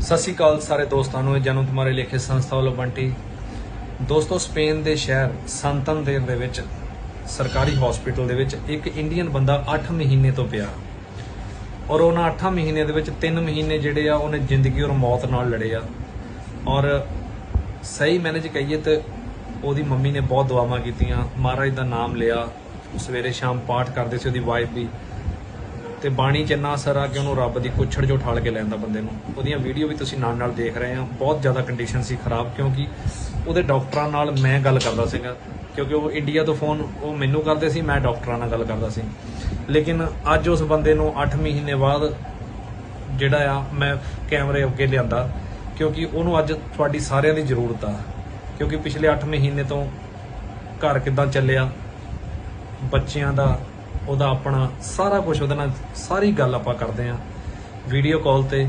ਸਤਿ ਸ਼੍ਰੀ ਅਕਾਲ ਸਾਰੇ ਦੋਸਤਾਂ ਨੂੰ, ਇਹ ਜਨਮ ਤੁਮਾਰੇ ਲੇਖੇ ਸੰਸਥਾ ਵੱਲੋਂ ਬੰਟੀ। ਦੋਸਤੋ, ਸਪੇਨ ਦੇ ਸ਼ਹਿਰ ਸੰਤਨਦੇਰ ਦੇ ਵਿੱਚ, ਸਰਕਾਰੀ ਹਸਪੀਟਲ ਦੇ ਵਿੱਚ ਇੱਕ ਇੰਡੀਅਨ ਬੰਦਾ 8 ਮਹੀਨੇ ਤੋਂ ਪਿਆ। ਔਰ ਉਹਨਾਂ 8 ਮਹੀਨੇ ਦੇ ਵਿੱਚ 3 ਮਹੀਨੇ ਜਿਹੜੇ ਆ, ਉਹਨੇ ਜ਼ਿੰਦਗੀ ਔਰ ਮੌਤ ਨਾਲ ਲੜੇ ਆ। ਔਰ ਸਹੀ ਮੈਨੇ ਜੇ ਕਹੀਏ ਤੇ ਉਹਦੀ ਮੰਮੀ ਨੇ ਬਹੁਤ ਦੁਆਵਾਂ ਕੀਤੀਆਂ। ਮਹਾਰਾਜ ਦਾ ਨਾਮ ਲਿਆ। ਸਵੇਰੇ ਸ਼ਾਮ ਪਾਠ ਕਰਦੇ ਸੀ ਉਹਦੀ ਵਾਈਫ ਵੀ ਤੇ ਬਾਣੀ ਚ ਇੰਨਾ ਅਸਰ ਆ ਕਿ ਉਹਨੂੰ ਰੱਬ ਦੀ ਕੁੱਛੜ ਜੋ ਠਾਲ ਕੇ ਲੈਂਦਾ ਬੰਦੇ ਨੂੰ। ਉਹਦੀਆਂ ਵੀਡੀਓ ਵੀ ਤੁਸੀਂ ਨਾਲ ਨਾਲ ਦੇਖ ਰਹੇ ਆ ਬਹੁਤ ਜ਼ਿਆਦਾ ਕੰਡੀਸ਼ਨ ਸੀ ਖਰਾਬ, ਕਿਉਂਕਿ ਉਹਦੇ ਡਾਕਟਰਾਂ ਨਾਲ ਮੈਂ ਗੱਲ ਕਰਦਾ ਸੀਗਾ। ਕਿਉਂਕਿ ਉਹ ਇੰਡੀਆ ਤੋਂ ਫੋਨ ਉਹ ਮੈਨੂੰ ਕਰਦੇ ਸੀ, ਮੈਂ ਡਾਕਟਰਾਂ ਨਾਲ ਗੱਲ ਕਰਦਾ ਸੀ। ਲੇਕਿਨ ਅੱਜ ਉਸ ਬੰਦੇ ਨੂੰ 8 ਮਹੀਨੇ ਬਾਅਦ ਜਿਹੜਾ ਆ, ਮੈਂ ਕੈਮਰੇ ਅੱਗੇ ਲਿਆਂਦਾ, ਕਿਉਂਕਿ ਉਹਨੂੰ ਅੱਜ ਤੁਹਾਡੀ ਸਾਰਿਆਂ ਦੀ ਜ਼ਰੂਰਤ ਆ। ਕਿਉਂਕਿ ਪਿਛਲੇ 8 ਮਹੀਨੇ ਤੋਂ ਘਰ ਕਿਦਾਂ ਚੱਲਿਆ, ਬੱਚਿਆਂ ਦਾ ਉਹਦਾ ਆਪਣਾ ਸਾਰਾ ਕੁਝ ਉਹਦੇ ਨਾਲ ਸਾਰੀ ਗੱਲ ਆਪਾਂ ਕਰਦੇ ਆਂ ਵੀਡੀਓ ਕਾਲ ਤੇ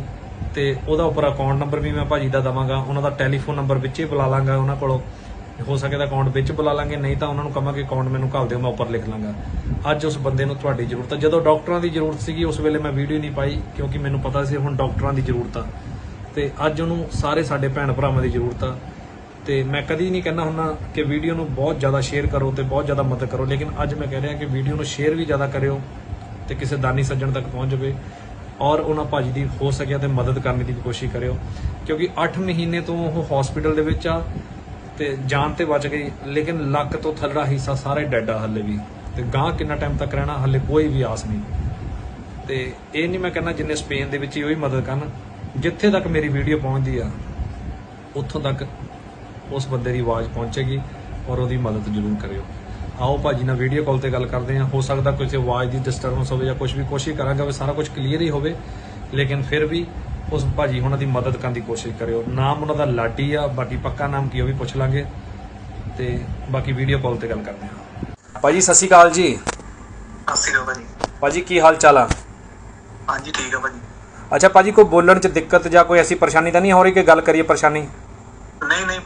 ਤੇ ਉਹਦਾ ਉੱਪਰ ਅਕਾਊਂਟ ਨੰਬਰ ਵੀ ਮੈਂ ਭਾਜੀ ਦਾ ਦਵਾਂਗਾ, ਉਹਨਾਂ ਦਾ ਟੈਲੀਫੋਨ ਨੰਬਰ ਵਿੱਚ ਹੀ ਬੁਲਾ ਲਾਂਗਾ ਉਹਨਾਂ ਕੋਲੋਂ। ਹੋ ਸਕੇ ਤਾਂ ਅਕਾਊਂਟ ਵਿੱਚ ਬੁਲਾ ਲਾਂਗੇ, ਨਹੀਂ ਤਾਂ ਉਹਨਾਂ ਨੂੰ ਕਹਾਂਗੇ ਅਕਾਊਂਟ ਮੈਨੂੰ ਘੱਲ ਦਿਓ, ਮੈਂ ਉੱਪਰ ਲਿਖ ਲਾਂਗਾ। ਅੱਜ ਉਸ ਬੰਦੇ ਨੂੰ ਤੁਹਾਡੀ ਜ਼ਰੂਰਤ ਹੈ ਜਦੋਂ ਡਾਕਟਰਾਂ ਦੀ ਜ਼ਰੂਰਤ ਸੀਗੀ, ਉਸ ਵੇਲੇ ਮੈਂ ਵੀਡੀਓ ਨਹੀਂ ਪਾਈ, ਕਿਉਂਕਿ ਮੈਨੂੰ ਪਤਾ ਸੀ ਹੁਣ ਡਾਕਟਰਾਂ ਦੀ ਜ਼ਰੂਰਤ ਆ। ਤੇ ਅੱਜ ਉਹਨੂੰ ਸਾਰੇ ਸਾਡੇ ਭੈਣ ਭਰਾਵਾਂ ਦੀ ਜ਼ਰੂਰਤ ਆ। ਤੇ ਮੈਂ ਕਦੀ ਨਹੀਂ ਕਹਿੰਦਾ ਹੁੰਦਾ ਕਿ ਵੀਡੀਓ ਨੂੰ ਬਹੁਤ ਜ਼ਿਆਦਾ ਸ਼ੇਅਰ ਕਰੋ ਤੇ ਬਹੁਤ ਜ਼ਿਆਦਾ ਮਦਦ ਕਰੋ, ਲੇਕਿਨ ਅੱਜ ਮੈਂ ਕਹਿ ਰਿਹਾ ਕਿ ਵੀਡੀਓ ਨੂੰ ਸ਼ੇਅਰ ਵੀ ਜ਼ਿਆਦਾ ਕਰਿਓ ਤੇ ਕਿਸੇ ਦਾਨੀ ਸੱਜਣ ਤੱਕ ਪਹੁੰਚ ਜਾਵੇ ਔਰ ਉਹਨਾਂ ਭਾਜੀ ਦੀ ਹੋ ਸਕਿਆ ਤੇ ਮਦਦ ਕਰਨ ਦੀ ਕੋਸ਼ਿਸ਼ ਕਰਿਓ, ਕਿਉਂਕਿ 8 ਮਹੀਨੇ ਤੋਂ ਉਹ ਹਸਪੀਟਲ ਦੇ ਵਿੱਚ ਆ ਤੇ ਜਾਨ ਤੇ ਬਚ ਗਈ, ਲੇਕਿਨ ਲੱਕ ਤੋਂ ਥੱਲੜਾ ਹਿੱਸਾ ਸਾਰੇ ਹੀ ਡੈਡ ਆ ਹੱਲੇ ਵੀ ਤੇ ਗਾਂ ਕਿੰਨਾ ਟਾਈਮ ਤੱਕ ਰਹਿਣਾ, ਹੱਲੇ ਕੋਈ ਵੀ ਆਸ ਨਹੀਂ। ਤੇ ਇਹ ਨਹੀਂ ਮੈਂ ਕਹਿੰਦਾ ਜਿੰਨੇ ਸਪੇਨ ਦੇ ਵਿੱਚ ਹੀ ਉਹੀ ਮਦਦ ਕਰਨ, ਜਿੱਥੇ ਤੱਕ ਮੇਰੀ ਵੀਡੀਓ ਪਹੁੰਚਦੀ ਆ, ਉੱਥੋਂ ਤੱਕ ਉਸ ਬੰਦੇ ਦੀ ਆਵਾਜ਼ ਪਹੁੰਚੇਗੀ ਔਰ ਉਹਦੀ ਮਦਦ ਜ਼ਰੂਰ ਕਰਿਓ। ਆਓ ਭਾਜੀ ਨਾਲ ਵੀਡੀਓ ਕਾਲ ਤੇ ਗੱਲ ਕਰਦੇ ਹਾਂ। ਹੋ ਸਕਦਾ ਕੋਈ ਆਵਾਜ਼ ਦੀ ਡਿਸਟਰਬੈਂਸ ਹੋਵੇ ਜਾਂ ਕੁਝ ਵੀ ਕੋਸ਼ਿਸ਼ ਕਰਾਂਗਾ ਵੀ ਸਾਰਾ ਕੁਝ ਕਲੀਅਰ ਹੀ ਹੋਵੇ ਲੇਕਿਨ ਫਿਰ ਵੀ ਉਸ ਭਾਜੀ ਉਹਨਾਂ ਦੀ ਮਦਦ ਕਰਨ ਦੀ ਕੋਸ਼ਿਸ਼ ਕਰਿਓ। ਨਾਮ ਉਹਨਾਂ ਦਾ ਲਾਡੀ ਆ ਬਾਕੀ ਪੱਕਾ ਨਾਮ ਕੀ ਉਹ ਵੀ ਪੁੱਛ ਲਾਂਗੇ। ਤੇ ਬਾਕੀ ਵੀਡੀਓ ਕਾਲ ਤੇ ਗੱਲ ਕਰਦੇ ਹਾਂ। ਭਾਜੀ ਸਤਿ ਸ਼੍ਰੀ ਅਕਾਲ ਜੀ। ਸਤਿ ਸ਼੍ਰੀ ਅਕਾਲ ਭਾਜੀ। ਭਾਜੀ ਕੀ ਹਾਲ ਚਾਲ ਆ? ਹਾਂਜੀ ਠੀਕ ਆ ਭਾਜੀ। ਅੱਛਾ ਭਾਜੀ ਕੋਈ ਬੋਲਣ 'ਚ ਦਿੱਕਤ ਜਾਂ ਕੋਈ ਐਸੀ ਪਰੇਸ਼ਾਨੀ ਤਾਂ ਨਹੀਂ ਹੋ ਰਹੀ ਕਿ ਗੱਲ ਕਰੀਏ ਪਰੇਸ਼ਾਨੀ? ਨਹੀਂ ਨਹੀਂ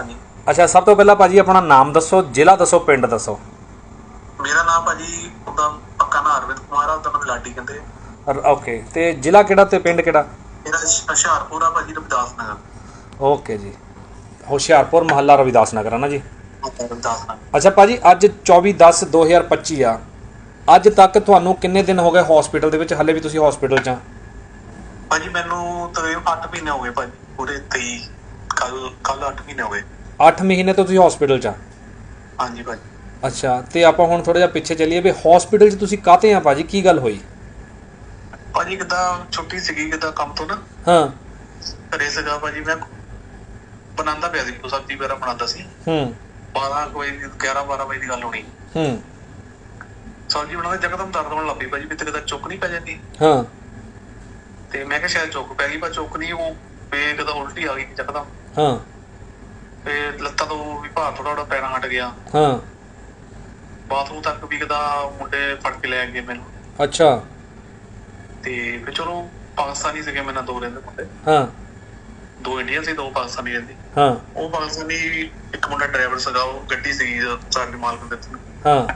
ਨਹੀਂ ਅੱਛਾ ਸਭ ਤੋਂ ਪਹਿਲਾਂ ਭਾਜੀ ਆਪਣਾ ਨਾਮ ਦੱਸੋ ਜ਼ਿਲ੍ਹਾ ਦੱਸੋ ਪਿੰਡ ਦੱਸੋ। ਮੇਰਾ ਨਾਮ ਭਾਜੀ ਉਹਦਾ ਪੱਕਾ ਨਾਮ ਅਰਵਿੰਦ ਕੁਮਾਰ ਆ ਉਹਦਾ ਮੈਨੂੰ ਲਾਡੀ ਕਹਿੰਦੇ। ਓਕੇ ਤੇ ਜ਼ਿਲ੍ਹਾ ਕਿਹੜਾ ਤੇ ਪਿੰਡ ਕਿਹੜਾ? ਮੇਰਾ ਹੁਸ਼- ਹੁਸ਼ਿਆਰਪੁਰ ਆ ਭਾਜੀ ਰਵਿਦਾਸ ਨਗਰ ਓਕੇ ਜੀ। ਹੁਸ਼ਿਆਰਪੁਰ ਮਹੱਲਾ ਰਵਿਦਾਸ ਨਗਰ ਹੈ ਨਾ ਜੀ? ਰਵਿਦਾਸ ਨਗਰ ਅੱਛਾ ਭਾਜੀ ਅੱਜ 24/10/2025 ਆ। ਅੱਜ ਤੱਕ ਤੁਹਾਨੂੰ ਕਿੰਨੇ ਦਿਨ ਹੋ ਗਏ ਹਸਪੀਟਲ ਦੇ ਵਿੱਚ? ਹੱਲੇ ਵੀ ਤੁਸੀਂ ਹਸਪੀਟਲ 'ਚ ਆ? ਭਾਜੀ ਮੈਨੂੰ ਤਕਰੀਬਨ 8 ਮਹੀਨੇ ਹੋ ਗਏ ਭਾਜੀ ਪੂਰੇ 23 ਕੱਲ ਕੱਲ 8 ਮਹੀਨੇ ਹੋ ਗਏ। 8 ਮਹੀਨੇ ਤੋਂ ਤੁਸੀਂ ਹਸਪੀਟਲ 'ਚ ਆ? ਹਾਂਜੀ ਭਾਜੀ। ਅੱਛਾ ਤੇ ਆਪਾਂ ਹੁਣ ਥੋੜਾ ਜਿਹਾ ਪਿੱਛੇ ਚੱਲੀਏ ਵੀ ਹਸਪੀਟਲ 'ਚ ਤੁਸੀਂ ਕਾਤੇ ਆ ਭਾਜੀ? ਕੀ ਗੱਲ ਹੋਈ? ਭਾਜੀ ਕਿਦਾਂ ਛੁੱਟੀ ਸੀਗੀ ਕਿਦਾਂ ਕੰਮ ਤੋਂ ਨਾ। ਹਾਂ। ਘਰੇ ਸੀਗਾ ਭਾਜੀ ਮੈਂ ਬਣਾਉਂਦਾ ਪਿਆ ਸੀ ਸਬਜ਼ੀ ਵਗੈਰਾ ਬਣਾਉਂਦਾ ਸੀ। ਹੂੰ। 12 ਕੋਈ 11 12 ਵਜੇ ਦੀ ਗੱਲ ਹੋਣੀ। ਹੂੰ। ਸਬਜ਼ੀ ਬਣਾਉਂਦੇ ਜਕਦਮ ਦਰਦ ਹੋਣ ਲੱਗ ਭਾਜੀ ਵੀ ਤੇ ਕਿਦਾਂ ਚੁੱਕ ਨਹੀਂ ਪੈ ਜਾਂਦੀ। ਹਾਂ। ਤੇ ਮੈਂ ਕਿਹਾ ਸ਼ਾਇਦ ਚੁੱਕ ਪੈ ਗਈ ਪਰ ਚੁੱਕ ਨਹੀਂ ਉਹ ਪੇ ਕਦਾ ਉਲਟੀ ਆ ਗਈ ਜਕਦਮ। ਹਾਂ। ਤੇ ਲੱਤਾਂ ਤੋਂ ਵੀ ਭਾਰ ਥੋੜਾ ਥੋੜਾ ਪੈਣਾ ਹਟ ਗਿਆ। ਹਾਂ। ਬਾਥਰੂਮ ਤੱਕ ਵੀ ਕਦਾ ਮੁੰਡੇ ਫੜ ਕੇ ਲੈ ਗਏ ਮੈਨੂੰ। ਅੱਛਾ। ਤੇ ਫਿਰ ਚਲੋ ਪਾਕਿਸਤਾਨੀ ਸੀਗੇ ਮੇਰੇ ਨਾਲ ਦੋ ਰਹਿੰਦੇ ਮੁੰਡੇ। ਹਾਂ। ਦੋ ਇੰਡੀਅਨ ਸੀ ਦੋ ਪਾਕਿਸਤਾਨੀ ਰਹਿੰਦੇ। ਹਾਂ। ਉਹ ਪਾਕਿਸਤਾਨੀ ਇੱਕ ਮੁੰਡਾ ਡਰਾਈਵਰ ਸੀਗਾ ਉਹ ਗੱਡੀ ਸੀਗੀ ਸਾਡੇ ਮਾਲਕ ਦੇ ਦਿੱਤੀ ਹਾਂ।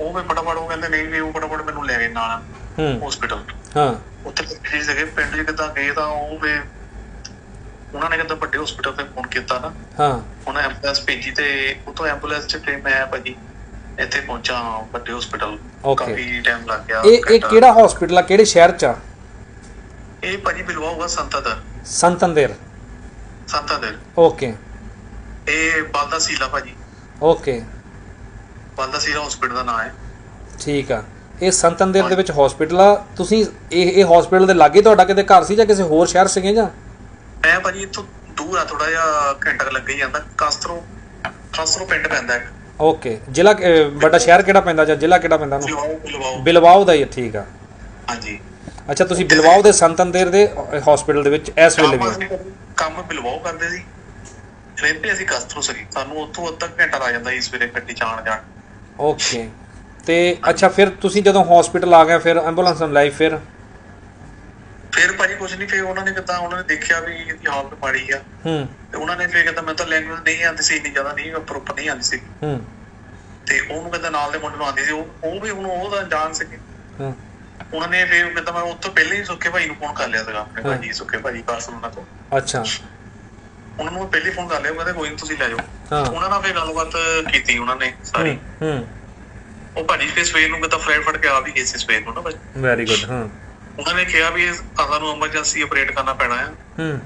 ਉਹ ਵੀ ਫਟਾਫਟ ਉਹ ਕਹਿੰਦੇ ਨਹੀਂ ਵੀ ਉਹ ਫਟਾਫਟ ਮੈਨੂੰ ਲੈ ਗਏ ਨਾਲ ਹੂੰ। ਹਸਪੀਟਲ ਹਾਂ। ਉੱਥੇ ਜੀ ਸੀਗੇ ਪਿੰਡ ਕਿੱਦਾਂ ਗਏ ਤਾਂ ਉਹ ਵੀ ਉਹਨਾਂ ਨੇ ਕਿੱਦਾਂ ਵੱਡੇ ਹਸਪੀਟਲ ਤੇ ਫੋਨ ਕੀਤਾ ਨਾ ਹਾਂ। ਉਹਨਾਂ ਐਂਬੂਲੈਂਸ ਭੇਜੀ ਤੇ ਉਤੋਂ ਐਂਬੂਲੈਂਸ ਚ ਫਿਰ ਮੈਂ ਭਾਜੀ ਇੱਥੇ ਪਹੁੰਚਾ ਵੱਡੇ ਹਸਪੀਟਲ. ਕਾਫੀ ਟਾਈਮ ਲੱਗ ਗਿਆ ਇਹ ਇਹ। ਕਿਹੜਾ ਹਸਪੀਟਲ ਆ? ਕਿਹੜੇ ਸ਼ਹਿਰ 'ਚ ਆ? ਇਹ ਭਾਜੀ ਬਿਲਵਾ ਹੋਊਗਾ ਸੰਤਾਦਰ ਸੰਤਨਦੇਰ ਸੰਤਾਦਰ ਓਕੇ ਇਹ ਬਾਲਦਾ ਸੀਲਾ ਭਾਜੀ। ਓਕੇ ਬਾਲਦਾ ਸੀਲਾ ਹਸਪੀਟਲ ਦਾ ਨਾਮ ਹੈ। ਠੀਕ ਆ। ਇਹ ਸੰਤਨਦੇਰ ਦੇ ਵਿੱਚ ਹਸਪੀਟਲ ਆ? ਤੁਸੀਂ ਇਹ ਇਹ ਹਸਪੀਟਲ ਦੇ ਲਾਗੇ ਤੁਹਾਡਾ ਕਿਤੇ ਘਰ ਸੀ ਜਾਂ ਕਿਸੇ ਹੋਰ ਸ਼ਹਿਰ ਸੀਗੇ ਜਾਂ? ਮੈਂ ਭਾਜੀ ਇੱਥੋਂ ਦੂਰ ਆ ਥੋੜਾ ਜਿਹਾ ਘੰਟਾ ਲੱਗ ਹੀ ਜਾਂਦਾ। ਕਸਤਰੋ ਕਸਤਰੋ ਪਿੰਡ ਪੈਂਦਾ ਹੈ ਓਕੇ। ਜ਼ਿਲ੍ਹਾ ਵੱਡਾ ਸ਼ਹਿਰ ਕਿਹੜਾ ਪੈਂਦਾ ਜਾਂ ਜ਼ਿਲ੍ਹਾ ਕਿਹੜਾ ਪੈਂਦਾ ਉਹਨੂੰ? ਬਿਲਵਾਓ ਦਾ ਹੀ ਠੀਕ ਆ। ਹਾਂਜੀ। ਅੱਛਾ ਤੁਸੀਂ ਬਿਲਵਾਓ ਦੇ ਸੰਤਨਦੇਰ ਦੇ ਹਸਪੀਟਲ ਦੇ ਵਿੱਚ ਇਸ ਵੇਲੇ ਵੀ ਕੰਮ ਬਿਲਵਾਓ ਕਰਦੇ ਸੀ। ਰਹਿੰਦੇ ਅਸੀਂ ਕਸਤਰੋ ਸੀ ਸਾਨੂੰ ਉੱਥੋਂ ਅੱਧਾ ਘੰਟਾ ਲੱਗ ਜਾਂਦਾ ਸੀ ਸਵੇਰੇ ਗੱਡੀ ਚ ਆਉਣ ਜਾਣ। ਓਕੇ। ਤੇ ਅੱਛਾ ਫਿਰ ਤੁਸੀਂ ਜਦੋਂ ਹਸਪੀਟਲ ਆ ਗਏ ਫਿਰ ਐਂਬੂਲੈਂਸ ਨੂੰ ਲਾਈ ਫਿਰ? ਫਿਰ ਭਾਜੀ ਕੁਝ ਨਹੀਂ ਫਿਰ ਉਹਨਾਂ ਨੇ ਕਿਦਾਂ ਉਹਨਾਂ ਨੇ ਦੇਖਿਆ ਵੀ ਇਹਦੀ ਹਾਲਤ ਮਾੜੀ ਆ। ਹੂੰ। ਤੇ ਉਹਨਾਂ ਨੇ ਫਿਰ ਕਹਿੰਦਾ ਮੈਨੂੰ ਤਾਂ ਲੈਂਗੁਏਜ ਨਹੀਂ ਆਉਂਦੀ ਸੀ ਇੰਨੀ ਜ਼ਿਆਦਾ ਨਹੀਂ ਪ੍ਰੋਪਰ ਨਹੀਂ ਆਉਂਦੀ ਸੀ। ਹੂੰ। ਤੇ ਉਹਨੂੰ ਕਹਿੰਦਾ ਨਾਲ ਦੇ ਮੁੰਡੇ ਨੂੰ ਆਉਂਦੀ ਸੀ ਉਹ ਉਹ ਵੀ ਹੁਣ ਉਹਦਾ ਜਾਣ ਸਕੇ ਹੂੰ। ਉਹਨਾਂ ਨੇ ਫਿਰ ਕਿਤਾ ਮੈਂ ਤੋਂ ਪਹਿਲਾਂ ਹੀ ਸੁੱਕੇ ਭਾਈ ਨੂੰ ਫੋਨ ਕਰ ਲਿਆ ਸੀਗਾ ਆਪਣੇ। ਭਾਜੀ ਸੁੱਕੇ ਭਾਜੀ ਪਾਰਸਲ ਉਹਨਾਂ ਤੋਂ ਅੱਛਾ। ਉਹਨਾਂ ਨੂੰ ਮੈਂ ਪਹਿਲੇ ਫੋਨ ਕਰ ਲਿਆ ਉਹ ਕਹਿੰਦੇ ਕੋਈ ਨੀ ਤੁਸੀਂ ਲੈ ਜਾਓ। ਉਹਨਾਂ ਨਾਲ ਫਿਰ ਗੱਲਬਾਤ ਕੀਤੀ ਉਹਨਾਂ ਨੇ ਸਾਰੀ। ਹੂੰ ਉਹ ਭਾਜੀ ਫਿਰ ਸਵੇਰ ਨੂੰ ਕਿਤਾ ਫਲੈਟ ਫੜ ਕੇ ਆ ਵੀ ਗਏ ਸੀ ਸਵੇਰ ਨੂੰ ਨਾ ਭਾਜੀ। ਵੈਰੀ ਗੁੱਡ ਹਾਂ। ਉਹਨਾਂ ਨੇ ਕਿਹਾ ਵੀ ਇਹ ਆਸਾਂ ਨੂੰ ਐਮਰਜੈਂਸੀ ਆਪਰੇਟ ਕਰਨਾ ਪੈਣਾ ਆ ਹੂੰ।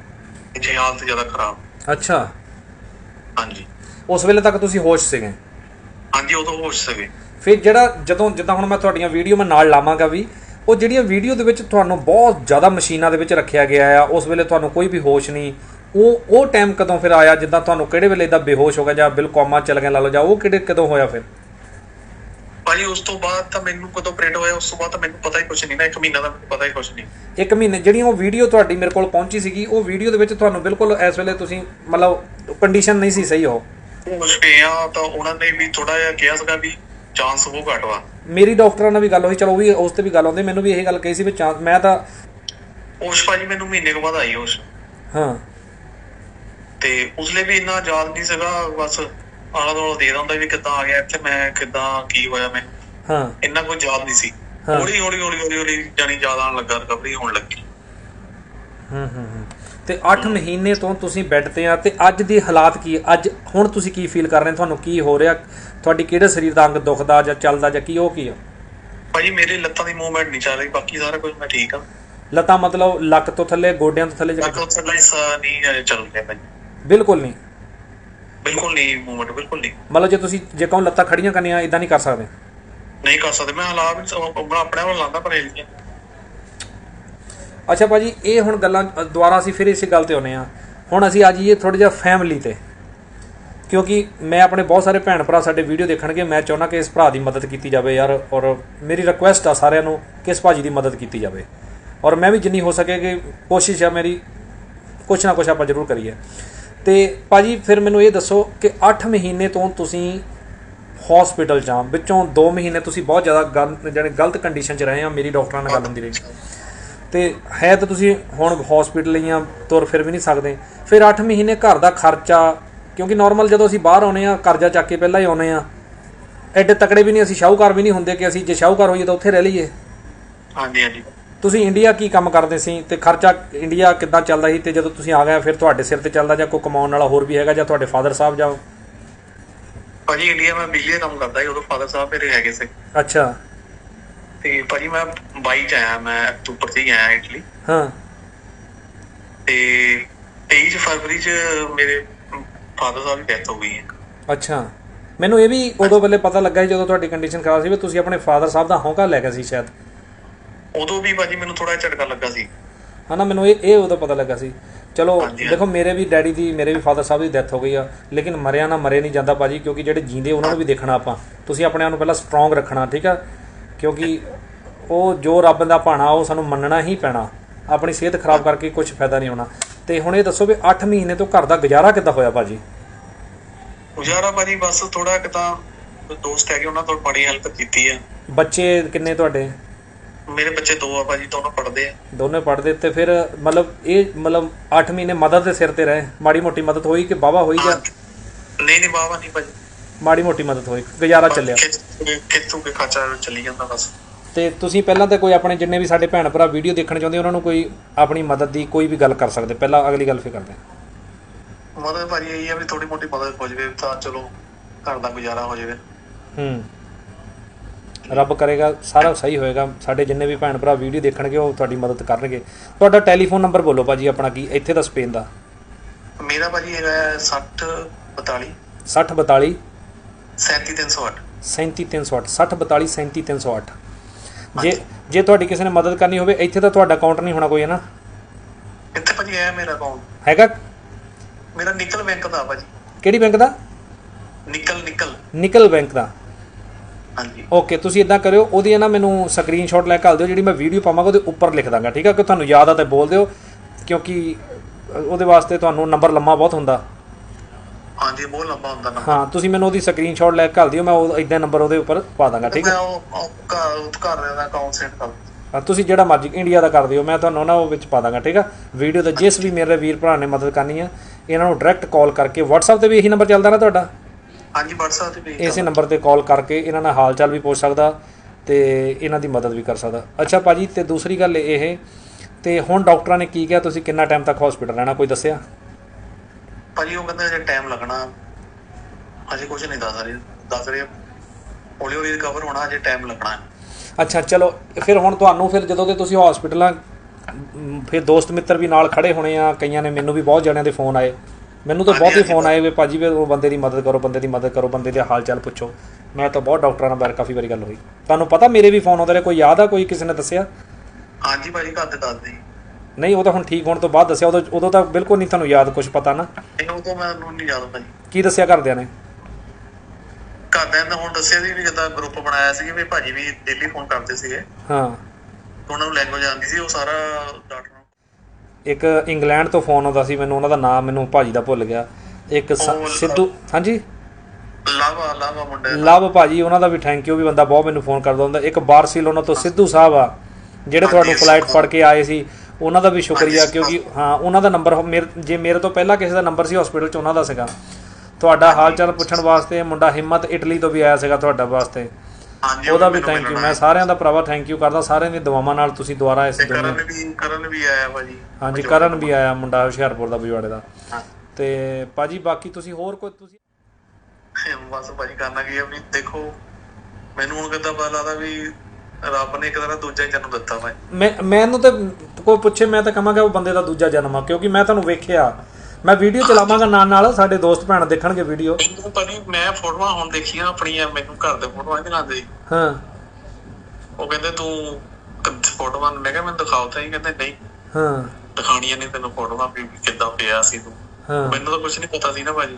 ਜੇ ਹਾਲਤ ਜ਼ਿਆਦਾ ਖਰਾਬ। ਅੱਛਾ। ਹਾਂਜੀ। ਉਸ ਵੇਲੇ ਤੱਕ ਤੁਸੀਂ ਹੋਸ਼ ਸੀਗੇ? ਹਾਂਜੀ ਉਦੋਂ ਹੋਸ਼ ਸਕੇ ਫਿਰ ਜਿਹੜਾ ਜਦੋਂ ਜਿੱਦਾਂ ਹੁਣ ਮੈਂ ਤੁਹਾਡੀਆਂ ਵੀਡੀਓ ਮੈਂ ਨਾਲ ਲਾਵਾਂਗਾ ਵੀ ਉਹ ਜਿਹੜੀਆਂ ਵੀਡੀਓ ਦੇ ਵਿੱਚ ਤੁਹਾਨੂੰ ਬਹੁਤ ਜ਼ਿਆਦਾ ਮਸ਼ੀਨਾਂ ਦੇ ਵਿੱਚ ਰੱਖਿਆ ਗਿਆ ਆ ਉਸ ਵੇਲੇ ਤੁਹਾਨੂੰ ਕੋਈ ਵੀ ਹੋਸ਼ ਨਹੀਂ। ਉਹ ਉਹ ਟਾਈਮ ਕਦੋਂ ਫਿਰ ਆਇਆ ਜਿੱਦਾਂ ਤੁਹਾਨੂੰ ਕਿਹੜੇ ਵੇਲੇ ਦਾ ਬੇਹੋਸ਼ ਹੋ ਗਿਆ ਜਾਂ ਬਿਲ ਕੋਮਾ ਚਲ ਗਿਆ ਲਾ ਲਓ ਜਾਂ ਉਹ ਕਿਹੜੇ ਕਦੋਂ ਹੋਇਆ ਫਿਰ? ਭਾਜੀ ਉਸ ਤੋਂ ਬਾਅਦ ਤਾਂ ਮੈਨੂੰ ਕਦੋਂ ਆਪਰੇਟ ਹੋਇਆ ਉਸ ਤੋਂ ਬਾਅਦ ਤਾਂ ਮੈਨੂੰ ਪਤਾ ਹੀ ਕੁਝ ਨਹੀਂ ਨਾ ਇੱਕ ਮਹੀਨਾ ਦਾ ਮੈਨੂੰ ਪਤਾ ਹੀ ਕੁਝ ਨਹੀਂ। ਇੱਕ ਮਹੀਨੇ ਜਿਹੜੀਆਂ ਉਹ ਵੀਡੀਓ ਤੁਹਾਡੀ ਮੇਰੇ ਕੋਲ ਪਹੁੰਚੀ ਸੀਗੀ ਉਹ ਵੀਡੀਓ ਦੇ ਵਿੱਚ ਤੁਹਾਨੂੰ ਬਿਲਕੁਲ ਇਸ ਵੇਲੇ ਤੁਸੀਂ ਮਤਲਬ ਕੰਡੀਸ਼ਨ ਨਹੀਂ ਸੀ ਸਹੀ ਉਹ। ਹੋਸ਼ ਪਏ ਆ ਤਾਂ ਉਹਨਾਂ ਨੇ ਵੀ ਥੋੜਾ ਜਿਹਾ ਕਿਹਾ ਸੀਗਾ ਵੀ ਚਾਂਸ ਉਹ ਘੱਟ ਵਾ। ਮੇਰੀ ਡਾਕਟਰਾਂ ਨਾਲ ਵੀ ਗੱਲ ਹੋਈ ਚਲੋ ਉਹ ਵੀ ਉਸ ਤੇ ਵੀ ਗੱਲ ਆਉਂਦੀ ਮੈਨੂੰ ਵੀ ਇਹ ਗੱਲ ਕਹੀ ਸੀ ਵੀ ਚਾਂਸ ਮੈਂ ਤਾਂ ਹੋਸ਼ ਭਾਜੀ ਮੈਨੂੰ ਮਹੀਨੇ ਕੁ ਬਾਅਦ ਆਈ ਹੋਸ਼ ਹਾਂ। ਤੇ ਉਸਲੇ ਵੀ ਇੰਨਾ ਯਾਦ ਨਹੀਂ ਸੀਗਾ ਬਸ ਆਲਾ ਦੋਲਾ ਦੇ ਹੁੰਦਾ ਵੀ ਕਿੱਦਾਂ ਆ ਗਿਆ ਇੱਥੇ ਮੈਂ ਕਿੱਦਾਂ ਕੀ ਹੋਇਆ ਮੈਂ ਹਾਂ। ਇੰਨਾ ਕੁਝ ਯਾਦ ਨਹੀਂ ਸੀ। ਹੌਲੀ ਹੌਲੀ ਹੌਲੀ ਹੌਲੀ ਹੌਲੀ ਜਾਨੀ ਯਾਦ ਆਉਣ ਲੱਗਾ ਰਿਕਵਰੀ ਹੋਣ ਲੱਗੀ। ਹੂੰ ਹੂੰ ਹੂੰ। ਤੇ 8 ਮਹੀਨੇ ਤੋਂ ਤੁਸੀਂ ਬੈੱਡ ਤੇ ਆ ਤੇ ਅੱਜ ਦੀ ਹਾਲਾਤ ਕੀ? ਅੱਜ ਹੁਣ ਤੁਸੀਂ ਕੀ ਫੀਲ ਕਰ ਰਹੇ ਹੋ? ਤੁਹਾਨੂੰ ਕੀ ਹੋ ਰਿਹਾ? ਤੁਹਾਡੀ ਕਿਹੜੇ ਸਰੀਰ ਦਾ ਅੰਗ ਦੁਖਦਾ ਜਾਂ ਚੱਲਦਾ ਜਾਂ ਕੀ ਉਹ ਕੀ ਆ? ਭਾਜੀ ਮੇਰੇ ਲੱਤਾਂ ਦੀ ਮੂਵਮੈਂਟ ਨਹੀਂ ਚੱਲ ਰਹੀ ਬਾਕੀ ਸਾਰਾ ਕੁਝ ਮੈਂ ਠੀਕ ਆ ਲੱਤਾਂ ਮਤਲਬ ਲੱਕ ਤੋਂ ਥੱਲੇ ਗੋਡਿਆਂ ਤੋਂ ਥੱਲੇ ਲੱਕ ਨਹੀਂ ਚੱਲ ਰਿਹਾ ਭਾਜੀ। ਬਿਲਕੁਲ ਨਹੀਂ। ਬਿਲਕੁਲ ਨਹੀਂ ਮੂਵਮੈਂਟ ਬਿਲਕੁਲ ਨਹੀਂ। ਮਤਲਬ ਜੇ ਤੁਸੀਂ ਜੇ ਕਹੋ ਲੱਤਾਂ ਖੜੀਆਂ ਕਰਨੀਆਂ ਇਦਾਂ ਨਹੀਂ ਕਰ ਸਕਦੇ? ਨਹੀਂ ਕਰ ਸਕਦੇ ਮੈਂ ਹਾਲਾਤ ਵੀ ਸਭ ਆਪਣਾ ਆਪਣੇ ਆਪ ਲਾਂਦਾ ਪਰ ਇਹ ਅੱਛਾ ਭਾਜੀ ਇਹ ਹੁਣ ਗੱਲਾਂ ਦੁਬਾਰਾ ਅਸੀਂ ਫਿਰ ਇਸੇ ਗੱਲ ਤੇ ਆਉਨੇ ਆ ਹੁਣ ਅਸੀਂ ਆ ਜਾਈਏ ਥੋੜਾ ਜਿਹਾ ਫੈਮਿਲੀ ਤੇ। ਕਿਉਂਕਿ ਮੈਂ ਆਪਣੇ ਬਹੁਤ ਸਾਰੇ ਭੈਣ ਭਰਾ ਸਾਡੇ ਵੀਡੀਓ ਦੇਖਣਗੇ ਮੈਂ ਚਾਹੁੰਦਾ ਕਿ ਇਸ ਭਰਾ ਦੀ ਮਦਦ ਕੀਤੀ ਜਾਵੇ ਯਾਰ ਔਰ ਮੇਰੀ ਰਿਕੁਐਸਟ ਆ ਸਾਰਿਆਂ ਨੂੰ ਕਿ ਇਸ ਭਾਜੀ ਦੀ ਮਦਦ ਕੀਤੀ ਜਾਵੇ। ਔਰ ਮੈਂ ਵੀ ਜਿੰਨੀ ਹੋ ਸਕੇ ਕਿ ਕੋਸ਼ਿਸ਼ ਆ ਮੇਰੀ ਕੁਛ ਨਾ ਕੁਛ ਆਪਾਂ ਜ਼ਰੂਰ ਕਰੀਏ। ਤੇ ਭਾਜੀ ਫਿਰ ਮੈਨੂੰ ਇਹ ਦੱਸੋ ਕਿ 8 ਮਹੀਨੇ ਤੋਂ ਤੁਸੀਂ ਹਸਪੀਟਲ ਆ। ਵਿੱਚੋਂ 2 ਮਹੀਨੇ ਤੁਸੀਂ ਬਹੁਤ ਜ਼ਿਆਦਾ ਗਲਤ ਜਾਣੀ ਗਲਤ ਕੰਡੀਸ਼ਨ 'ਚ ਰਹੇ ਆ, ਮੇਰੀ ਡਾਕਟਰਾਂ ਨਾਲ ਗੱਲ ਹੁੰਦੀ ਰਹੀ। ਤੇ ਹੈ ਤਾਂ ਤੁਸੀਂ ਹੁਣ ਹਸਪੀਟਲ ਆ, ਤੁਰ ਫਿਰ ਵੀ ਨਹੀਂ ਸਕਦੇ। ਫਿਰ 8 ਮਹੀਨੇ ਘਰ ਦਾ ਖਰਚਾ, ਕਿਉਂਕਿ ਨਾਰਮਲ ਜਦੋਂ ਅਸੀਂ ਬਾਹਰ ਆਉਨੇ ਆ, ਕਰਜ਼ਾ ਚੱਕ ਕੇ ਪਹਿਲਾਂ ਹੀ ਆਉਨੇ ਆ। ਐਡੇ ਤਕੜੇ ਵੀ ਨਹੀਂ, ਅਸੀਂ ਸ਼ਾਹੂਕਾਰ ਵੀ ਨਹੀਂ ਹੁੰਦੇ ਕਿ ਅਸੀਂ ਜੇ ਸ਼ਾਹੂਕਾਰ ਹੋਈਏ ਤਾਂ ਉੱਥੇ ਰਹਿ ਲਈਏ। ਹਾਂਜੀ ਹਾਂਜੀ। ਤੁਸੀਂ ਇੰਡੀਆ ਕੀ ਕੰਮ ਕਰਦੇ ਸੀ ਤੇ ਖਰਚਾ ਇੰਡੀਆ ਕਿੱਦਾਂ ਚੱਲਦਾ ਸੀ ਤੇ ਜਦੋਂ ਤੁਸੀਂ ਆ ਗਏ ਫਿਰ ਤੁਹਾਡੇ ਸਿਰ ਤੇ ਚੱਲਦਾ ਜਾਂ ਕੋਈ ਕਮਾਉਣ ਵਾਲਾ ਹੋਰ ਵੀ ਹੈਗਾ ਜਾਂ ਤੁਹਾਡੇ ਫਾਦਰ ਸਾਹਿਬ ਜਾਂ ਭਾਜੀ ਇੰਡੀਆ ਮੈਂ ਬਿਜਲੀ ਦਾ ਕੰਮ ਕਰਦਾ ਸੀ ਉਦੋਂ ਫਾਦਰ ਸਾਹਿਬ ਮੇਰੇ ਹੈਗੇ ਸੀ। ਅੱਛਾ। ਤੇ ਭਾਜੀ ਮੈਂ 22 ਚ ਆਇਆ ਮੈਂ ਅਕਤੂਬਰ ਚ ਹੀ ਆਇਆ ਇਟਲੀ ਹਾਂ। ਤੇ 23 ਫਰਵਰੀ ਚ ਮੇਰੇ ਫਾਦਰ ਸਾਹਿਬ ਦੀ ਡੈਥ ਹੋ ਗਈ ਹੈ। ਅੱਛਾ। ਮੈਨੂੰ ਇਹ ਵੀ ਉਦੋਂ ਵੇਲੇ ਪਤਾ ਲੱਗਾ ਜਦੋਂ ਤੁਹਾਡੀ ਕੰਡੀਸ਼ਨ ਖਰਾਬ ਸੀ ਵੀ ਤੁਸੀਂ ਆਪਣੇ ਫਾਦਰ ਸਾਹਿਬ ਦਾ ਹੌਂਕਾ ਲੈ ਗਏ ਸੀ ਸ਼ਾਇਦ। ਉਦੋਂ ਵੀ ਭਾਜੀ ਮੈਨੂੰ ਥੋੜਾ ਝਟਕਾ ਲੱਗਾ ਸੀ। ਹਨਾ ਮੈਨੂੰ ਇਹ ਇਹ ਉਦੋਂ ਪਤਾ ਲੱਗਾ ਸੀ। ਚਲੋ। ਦੇਖੋ ਮੇਰੇ ਵੀ ਡੈਡੀ ਦੀ ਮੇਰੇ ਵੀ ਫਾਦਰ ਸਾਹਿਬ ਦੀ ਡੈਥ ਹੋ ਗਈ ਆ। ਲੇਕਿਨ ਮਰਿਆ ਨਾ ਮਰੇ ਨਹੀਂ ਜਾਂਦਾ ਭਾਜੀ ਕਿਉਂਕਿ ਜਿਹੜੇ ਜੀਂਦੇ ਉਹਨਾਂ ਨੂੰ ਵੀ ਦੇਖਣਾ ਆਪਾਂ। ਤੁਸੀਂ ਆਪਣੇ ਆਪ ਨੂੰ ਪਹਿਲਾਂ ਸਟਰੋਂਗ ਰੱਖਣਾ ਠੀਕ ਆ? ਕਿਉਂਕਿ ਉਹ ਜੋ ਰੱਬ ਦਾ ਭਾਣਾ ਉਹ ਸਾਨੂੰ ਮੰਨਣਾ ਹੀ ਪੈਣਾ। ਆਪਣੀ ਸਿਹਤ ਖਰਾਬ ਕਰਕੇ ਕੁਝ ਫਾਇਦਾ ਨਹੀਂ ਹੋਣਾ। ਤੇ ਹੁਣ ਇਹ ਦੱਸੋ ਵੀ 8 ਮਹੀਨੇ ਤੋਂ ਘਰ ਦਾ ਗੁਜ਼ਾਰਾ ਕਿੱਦਾਂ ਹੋਇਆ ਭਾਜੀ? ਗੁਜ਼ਾਰਾ ਭਾਜੀ ਬਸ ਥੋੜਾ ਕਿ ਤਾਂ ਦੋਸਤ ਹੈਗੇ ਉਹਨਾਂ ਤੋਂ ਬੜੀ ਹੈਲਪ ਕੀਤੀ ਹੈ। ਬੱਚੇ ਕਿੰਨੇ ਤੁਹਾਡੇ? ਮੇਰੇ ਬੱਚੇ ਦੋ ਆ ਭਾਜੀ ਦੋਨੋਂ ਪੜ੍ਹਦੇ ਆ। ਦੋਨੇ ਪੜਦੇ ਤੇ ਫਿਰ ਮਤਲਬ ਇਹ ਮਤਲਬ 8 ਮਹੀਨੇ ਮਦਦ ਦੇ ਸਿਰ ਤੇ ਰਹੇ। ਮਾੜੀ ਮੋਟੀ ਮਦਦ ਹੋਈ ਕਿ ਬਾਵਾ ਹੋਈ ਜਾਂ? ਨਹੀਂ ਨਹੀਂ ਬਾਬਾ ਨਹੀਂ ਭਾਜੀ। ਮਾੜੀ ਮੋਟੀ ਮਦਦ ਹੋਈ ਗੁਜ਼ਾਰਾ ਚੱਲਿਆ। ਕਿੱਥੋਂ ਕੇ ਖਾਚਾ ਚੱਲੀ ਜਾਂਦਾ ਬਸ। ਤੇ ਤੁਸੀਂ ਪਹਿਲਾਂ ਤਾਂ ਕੋਈ ਆਪਣੇ ਜਿੰਨੇ ਵੀ ਸਾਡੇ ਭੈਣ ਭਰਾ ਵੀਡੀਓ ਦੇਖਣ ਚਾਹੁੰਦੇ ਉਹਨਾਂ ਨੂੰ ਕੋਈ ਆਪਣੀ ਮਦਦ ਦੀ ਕੋਈ ਵੀ ਗੱਲ ਕਰ ਸਕਦੇ। ਪਹਿਲਾਂ ਅਗਲੀ ਗੱਲ ਫਿਰ ਕਰਦੇ ਹਾਂ। ਮਦਦ ਭਾਜੀ ਇਹ ਆ ਵੀ ਥੋੜੀ ਮੋਟੀ ਮਦਦ ਹੋ ਜਾਵੇ ਤਾਂ ਚਲੋ ਘਰ ਦਾ ਗੁਜ਼ਾਰਾ ਹੋ ਜਾਵੇ। ਹੂੰ। ਰੱਬ ਕਰੇਗਾ ਸਾਰਾ ਸਹੀ ਹੋਏਗਾ। ਸਾਡੇ ਜਿੰਨੇ ਵੀ ਭੈਣ ਭਰਾ ਵੀਡੀਓ ਦੇਖਣਗੇ ਉਹ ਤੁਹਾਡੀ ਮਦਦ ਕਰਨਗੇ। ਤੁਹਾਡਾ ਟੈਲੀਫੋਨ ਨੰਬਰ ਬੋਲੋ ਭਾਜੀ ਆਪਣਾ ਕੀ ਇੱਥੇ ਦਾ ਸਪੇਨ ਦਾ। ਮੇਰਾ ਭਾਜੀ ਹੈਗਾ 60 42 60 42 37308 37308 60 42 37308 ਜੇ ਜੇ ਤੁਹਾਡੀ ਕਿਸੇ ਨੇ ਮਦਦ ਕਰਨੀ ਹੋਵੇ ਇੱਥੇ ਤਾਂ ਤੁਹਾਡਾ ਅਕਾਊਂਟ ਨਹੀਂ ਹੋਣਾ ਕੋਈ ਹੈ ਨਾ? ਇੱਥੇ ਭਾਜੀ ਹੈ ਮੇਰਾ ਅਕਾਊਂਟ। ਹੈਗਾ? ਮੇਰਾ ਨਿਕਲ ਬੈਂਕ ਦਾ ਭਾਜੀ। ਕਿਹੜੀ ਬੈਂਕ ਦਾ? ਨਿਕਲ ਨਿਕਲ। ਨਿਕਲ ਬੈਂਕ ਦਾ। ਹਾਂਜੀ। ਓਕੇ ਤੁਸੀਂ ਇਦਾਂ ਕਰਿਓ ਉਹਦੀ ਨਾ ਮੈਨੂੰ ਸਕਰੀਨਸ਼ਾਟ ਲੈ ਕੇ ਘੱਲ ਦਿਓ ਜਿਹੜੀ ਮੈਂ ਵੀਡੀਓ ਪਾਵਾਂਗਾ ਉਹਦੇ ਉੱਪਰ ਲਿਖ ਦਾਂਗਾ ਠੀਕ ਆ? ਕਿ ਤੁਹਾਨੂੰ ਯਾਦ ਆ ਤੇ ਬੋਲ ਦਿਓ ਕਿਉਂਕਿ ਉਹਦੇ ਵਾਸਤੇ ਤੁਹਾਨੂੰ ਨੰਬਰ ਲੰਮਾ ਬਹੁਤ ਹੁੰਦਾ। ਹਾਂਜੀ ਬਹੁਤ ਲੰਬਾ ਹੁੰਦਾ ਹਾਂ ਤੁਸੀਂ ਮੈਨੂੰ ਉਹਦੀ ਸਕਰੀਨਸ਼ਾਟ ਲੈ ਕੇ ਘੱਲ ਦਿਓ ਮੈਂ ਉਹ ਇਦਾਂ ਨੰਬਰ ਉਹਦੇ ਉੱਪਰ ਪਾ ਦਾਂਗਾ ਠੀਕ ਮੈਂ ਹੈ ਉਹ ਘਰ ਘਰ ਦਾ ਅਕਾਊਂਟ ਸੈਂਡ ਕਰ ਹਾਂ, ਤੁਸੀਂ ਜਿਹੜਾ ਮਰਜ਼ੀ ਇੰਡੀਆ ਦਾ ਕਰ ਦਿਓ ਮੈਂ ਤੁਹਾਨੂੰ ਨਾ ਉਹ ਵਿੱਚ ਪਾ ਦਾਂਗਾ ਠੀਕ ਆ? ਵੀਡੀਓ ਦਾ ਜਿਸ ਵੀ ਮੇਰੇ ਵੀਰ ਭਰਾ ਨੇ ਮਦਦ ਕਰਨੀ ਆ ਇਹਨਾਂ ਨੂੰ ਡਾਇਰੈਕਟ ਕਾਲ ਕਰਕੇ WhatsApp ਤੇ ਵੀ ਇਹੀ ਨੰਬਰ ਚੱਲਦਾ ਨਾ ਤੁਹਾਡਾ? ਹਾਂਜੀ WhatsApp ਤੇ ਭੇਜ ਇਸੇ ਨੰਬਰ ਤੇ ਕਾਲ ਕਰਕੇ ਇਹਨਾਂ ਨਾਲ ਹਾਲ ਚਾਲ ਵੀ ਪੁੱਛ ਸਕਦਾ ਤੇ ਇਹਨਾਂ ਦੀ ਮਦਦ ਵੀ ਕਰ ਸਕਦਾ। ਅੱਛਾ ਭਾਜੀ ਤੇ ਦੂਸਰੀ ਗੱਲ ਇਹ ਤੇ ਹੁਣ ਡਾਕਟਰਾਂ ਨੇ ਕੀ ਕਿਹਾ ਤੁਸੀਂ ਕਿੰਨਾ ਟਾਈਮ ਤੱਕ ਹਸਪੀਟਲ ਰਹਿਣਾ ਕੋਈ ਦੱਸਿਆ? ਭਾਜੀ ਉਹ ਕਹਿੰਦੇ ਅਜੇ ਟਾਈਮ ਲੱਗਣਾ। ਅਜੇ ਕੁਝ ਨਹੀਂ ਦੱਸ ਰਹੇ ਦੱਸ ਰਹੇ ਹੌਲੀ ਹੌਲੀ ਰਿਕਵਰ ਹੋਣਾ ਅਜੇ ਟਾਈਮ ਲੱਗਣਾ। ਅੱਛਾ ਚਲੋ ਫਿਰ ਹੁਣ ਤੁਹਾਨੂੰ ਫਿਰ ਜਦੋਂ ਦੇ ਤੁਸੀਂ ਹਸਪੀਟਲਾਂ ਫਿਰ ਦੋਸਤ ਮਿੱਤਰ ਵੀ ਨਾਲ ਖੜੇ ਹੋਣੇ ਆ ਕਈਆਂ ਨੇ ਮੈਨੂੰ ਵੀ ਬਹੁਤ ਜਣਿਆਂ ਦੇ ਫੋਨ ਆਏ। ਮੈਨੂੰ ਤਾਂ ਬਹੁਤ ਹੀ ਫੋਨ ਆਏ ਵੀ ਭਾਜੀ ਵੀ ਉਹ ਬੰਦੇ ਦੀ ਮਦਦ ਕਰੋ ਬੰਦੇ ਦੀ ਮਦਦ ਕਰੋ ਬੰਦੇ ਦੇ ਹਾਲ ਚਾਲ ਪੁੱਛੋ। ਮੈਂ ਤਾਂ ਬਹੁਤ ਡਾਕਟਰਾਂ ਨਾਲ ਬਾਰੇ ਕਾਫੀ ਵਾਰੀ ਗੱਲ ਹੋਈ। ਤੁਹਾਨੂੰ ਪਤਾ ਮੇਰੇ ਵੀ ਫੋਨ ਆਉਂਦੇ ਨੇ ਕੋਈ ਯਾਦ ਆ ਕੋਈ ਕਿਸੇ ਨੇ ਦੱਸਿਆ? ਹਾਂਜੀ ਭਾਜੀ ਘਰ ਦੇ ਦੱਸਦੇ ਸੀ। ਨਹੀਂ ਉਹ ਤਾਂ ਹੁਣ ਠੀਕ ਹੋਣ ਤੋਂ ਬਾਅਦ ਦੱਸਿਆ ਉਦੋਂ ਉਦੋਂ ਤਾਂ ਬਿਲਕੁਲ ਨਹੀਂ ਤੁਹਾਨੂੰ ਯਾਦ ਕੁਝ ਪਤਾ ਨਾ। ਇਹਨੂੰ ਤੋਂ ਮੈਨੂੰ ਨਹੀਂ ਯਾਦ ਭਾਜੀ। ਕੀ ਦੱਸਿਆ ਘਰਦਿਆਂ ਨੇ? ਘਰਦਿਆਂ ਨੇ ਹੁਣ ਦੱਸਿਆ ਸੀ ਵੀ ਜਿੱਦਾਂ ਗਰੁੱਪ ਬਣਾਇਆ ਸੀ ਵੀ ਭਾਜੀ ਵੀ ਡੇਲੀ ਫੋਨ ਕਰਦੇ ਸੀਗੇ। ਹਾਂ। ਉਹਨਾਂ ਨੂੰ ਲੈਂਗੁਏਜ ਆਉਂਦੀ ਸੀ ਉਹ ਸਾਰਾ ਨੂੰ ਇੱਕ ਇੰਗਲੈਂਡ ਤੋਂ ਫੋਨ ਆਉਂਦਾ ਸੀ ਮੈਨੂੰ ਉਹਨਾਂ ਦਾ ਨਾਮ ਮੈਨੂੰ ਭਾਜੀ ਦਾ ਭੁੱਲ ਗਿਆ। ਇੱਕ ਸਿੱਧੂ ਹਾਂਜੀ? ਲਾਵਾ ਲਾਵਾ ਮੁੰਡੇ। ਲਵ ਭਾਜੀ ਉਹਨਾਂ ਦਾ ਵੀ ਥੈਂਕ ਯੂ ਵੀ ਬੰਦਾ ਬਹੁਤ ਮੈਨੂੰ ਫੋਨ ਕਰਦਾ ਹੁੰਦਾ। ਇੱਕ ਬਾਰਸੀਲੋਨਾ ਤੋਂ ਸਿੱਧੂ ਸਾਹਿਬ ਆ ਜਿਹੜੇ ਤੁਹਾਨੂੰ ਫਲਾਈਟ। ਫੜ ਕੇ ਆਏ ਸੀ ਉਹਨਾਂ ਦਾ ਵੀ ਸ਼ੁਕਰੀਆ ਕਿਉਂਕਿ ਹਾਂ ਉਹਨਾਂ ਦਾ ਨੰਬਰ ਜੇ ਮੇਰੇ ਤੋਂ ਪਹਿਲਾਂ ਕਿਸੇ ਦਾ ਨੰਬਰ ਸੀ ਹਸਪੀਟਲ 'ਚ ਉਹਨਾਂ ਦਾ ਸੀਗਾ। ਤੁਹਾਡਾ ਹਾਲ ਚਾਲ ਪੁੱਛਣ ਵਾਸਤੇ ਮੁੰਡਾ ਹਿੰਮਤ ਇਟਲੀ ਤੋਂ ਵੀ ਆਇਆ ਸੀਗਾ ਤੁਹਾਡਾ ਵਾਸਤੇ। ਉਹਦਾ ਉਹ ਵੀ ਥੈਂਕ ਯੂ ਮੈਂ ਸਾਰਿਆਂ ਦਾ ਭਰਾਵਾ ਥੈਂਕ ਯੂ ਕਰਦਾ ਸਾਰਿਆਂ ਦੀ ਦੁਆਵਾਂ ਨਾਲ ਤੁਸੀਂ ਦੁਬਾਰਾ ਇਸ ਦੁਨੀਆ ਕਰਨ ਵੀ ਕਰਨ ਵੀ ਆਇਆ ਭਾਜੀ। ਹਾਂਜੀ ਕਰਨ ਵੀ ਆਇਆ ਮੁੰਡਾ ਹੁਸ਼ਿਆਰਪੁਰ ਦਾ ਬਜਵਾੜੇ ਦਾ। ਹਾਂ। ਤੇ ਭਾਜੀ ਬਾਕੀ ਤੁਸੀਂ ਹੋਰ ਕੋਈ ਤੁਸੀਂ ਬਸ ਭਾਜੀ ਕਰਨਾ ਕੀ ਆ ਵੀ ਦੇਖੋ ਮੈਨੂੰ ਹੁਣ ਕਿੱਦਾਂ ਪਤਾ ਲੱਗਦਾ ਵੀ ਰੱਬ ਨੇ ਇੱਕ ਤਰ੍ਹਾਂ ਦੂਜਾ ਹੀ ਜਨਮ ਦਿੱਤਾ ਮੈਂ ਮੈਨੂੰ ਤਾਂ ਕੋਈ ਪੁੱਛੇ ਮੈਂ ਤਾਂ ਕਹਾਂਗਾ ਉਹ ਬੰਦੇ ਦਾ ਦੂਜਾ ਜਨਮ ਆ ਕਿਉਂਕਿ ਮੈਂ ਤੁਹਾਨੂੰ ਵੇਖਿਆ। ਮੈਂ ਵੀਡੀਓ ਚਲਾਵਾਂਗਾ ਨਾਲ ਨਾਲ ਸਾਡੇ ਦੋਸਤ ਭੈਣ ਦੇਖਣਗੇ ਵੀਡੀਓ ਮੈਨੂੰ ਮੈਂ ਫੋਟੋਆਂ ਹੁਣ ਦੇਖੀਆਂ ਆਪਣੀਆਂ ਮੈਨੂੰ ਘਰ ਦੇ ਫੋਟੋਆਂ ਨਹੀਂ ਦਿਖਾਉਂਦੇ ਹਾਂ। ਉਹ ਕਹਿੰਦੇ ਤੂੰ ਫੋਟੋਆਂ ਮੈਂ ਕਿਹਾ ਮੈਨੂੰ ਦਿਖਾਓ ਤਾਂ ਹੀ ਕਹਿੰਦੇ ਨਹੀਂ। ਹਾਂ। ਦਿਖਾਣੀਆਂ ਨਹੀਂ ਤੈਨੂੰ ਫੋਟੋਆਂ ਵੀ ਕਿੱਦਾਂ ਪਿਆ ਸੀ ਤੂੰ। ਹਾਂ। ਮੈਨੂੰ ਤਾਂ ਕੁਝ ਨਹੀਂ ਪਤਾ ਸੀ ਨਾ ਭਾਜੀ।